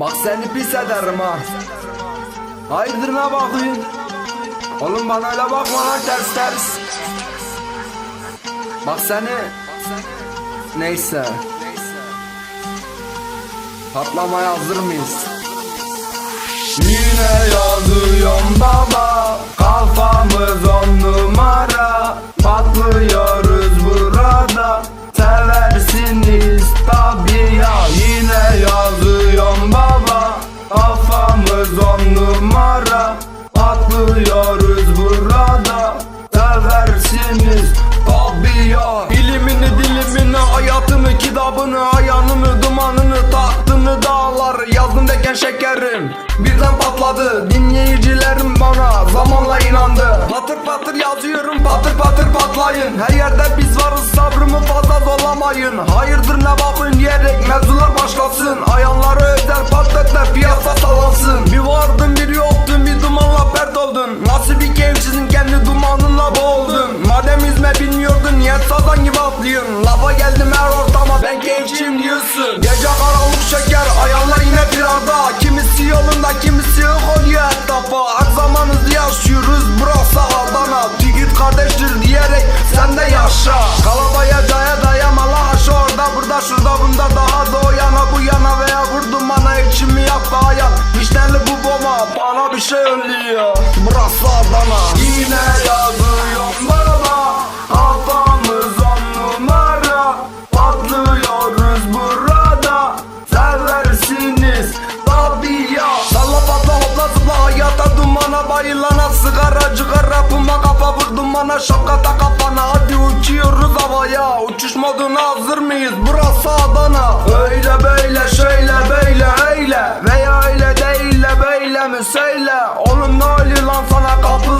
Bak seni pis ederim ha. Hayırdır ne bakıyorsun? Oğlum bana öyle bakma lan ters ters. Bak seni... Neyse. Patlamaya hazır mıyız? Yine yazıyorum baba patır patlayın Her yerde biz varız. Sabrımı fazla zorlamayın. Hayırdır ne bakın diyerek mevzular başlasın. Ayanları özel patletler piyasa salansın. Bir vardın bir yoktun bir dumanla pert oldun. Nasıl bir keyifsizin kendi dumanınla boğuldun. Madem yüzme bilmiyordun niye sazan gibi atlıyorsun? Lafa geldim her ortama ben keyifçiyim diyorsun. Gece karanlık şeker ayarlar yine bir Kimisi yolunda kimisi yok oluyor etrafa bir şey önlüyor Burası Adana Yine yazıyorum baba Kafamız on numara. Patlıyoruz burada. Seversiniz. Tabi ya. Salla patla hopla zıpla. Hayata dumana Bayılana sigara cigara puma kafa vur dumana. Şapka tak kafana. Hadi uçuyoruz havaya. Uçuş moduna hazır mıyız? Burası Adana söyle Oğlum ne oluyor lan sana kapıldın